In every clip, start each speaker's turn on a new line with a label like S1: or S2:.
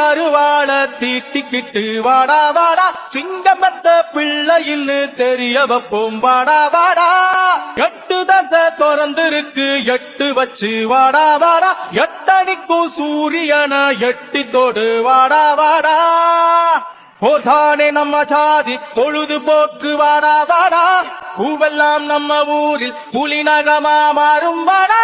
S1: அருவாள தீட்டிக்கிட்டு வாடா வாடா சிங்கமத்த பிள்ளையின்னு தெரிய வைப்போம் வாடா வாடா. எட்டு தசை திறந்திருக்கு எட்டு வச்சு. வாடா வாடா. எட்டணிக்கும் சூரியன எட்டி தோடு. வாடா வாடா. போதானே நம்ம சாதி பொழுது போக்கு. வாடா வாடா. பூவெல்லாம் நம்ம ஊரில் புலிநகமா மாறும். வாடா.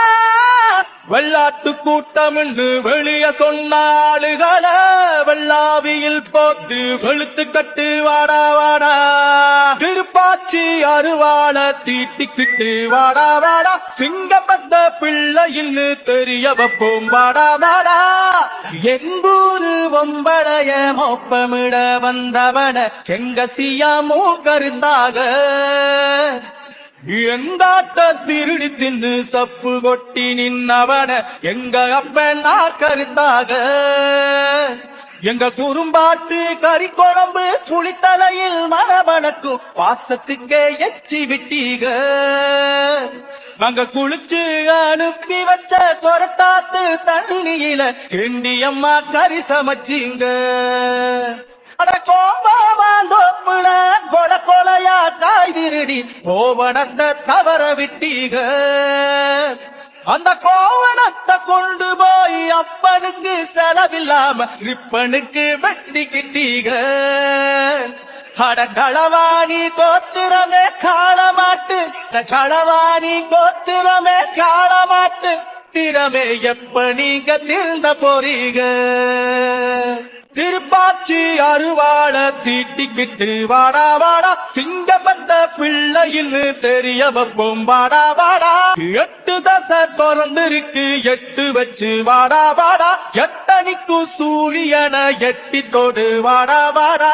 S1: வெள்ளாட்டு கூட்டம்னு வெளிய சொன்ன ஆளுகளை வெள்ளாவியில் போட்டு வெளுத்து கட்டு வாடா வாடா. திருப்பாச்சி அருவாள தீட்டிக்கிட்டு வாடா வாடா. சிங்கப்பத்த பிள்ளையின்னு தெரிய வைப்போம் வாடா வாடா. எங்கூரு ஒம்பளைய மோப்பமிட வந்தவன எங்க சியா மூக்கருந்தாக. இழந்தாட்ட திருடி தின்னு சப்பு கொட்டி நின்னவன எங்க அப்பன் கருத்தாக. எங்க குறும்பாட்டு கறி குழம்பு புளித்தலையில் மணமணக்கும் வாசத்துக்கே எச்சி விட்டீக. நாங்க குளிச்சு அனுப்பி வச்ச கொரட்டாத்து தண்ணியில கிண்டியம்மா கறி சமைச்சிங்க. அட திருடி கோவணத்தை தவற விட்டீக. அந்த கோவணத்தை கொண்டு போய் அப்பனுக்கு செலவில்லாம ரிப்பனுக்கு வெட்டி கிட்டீக. களவாணி கோத்திரமே காளமாட்டு களவாணி கோத்திரமே காளமாட்டு திறமே எப்ப நீங்க திருந்த போறீங்க திருப்பாச்சி அருவாள தீட்டிக்கிட்டு வாடா வாடா. சிங்கப்பத்த பிள்ளையின்னு தெரிய வைப்போம். வாடா வாடா. எட்டு தசை திறந்திருக்கு எட்டு வச்சு வாடா வாடா. எட்டணிக்கு சூரியனை எட்டி தொடு வாடா வாடா.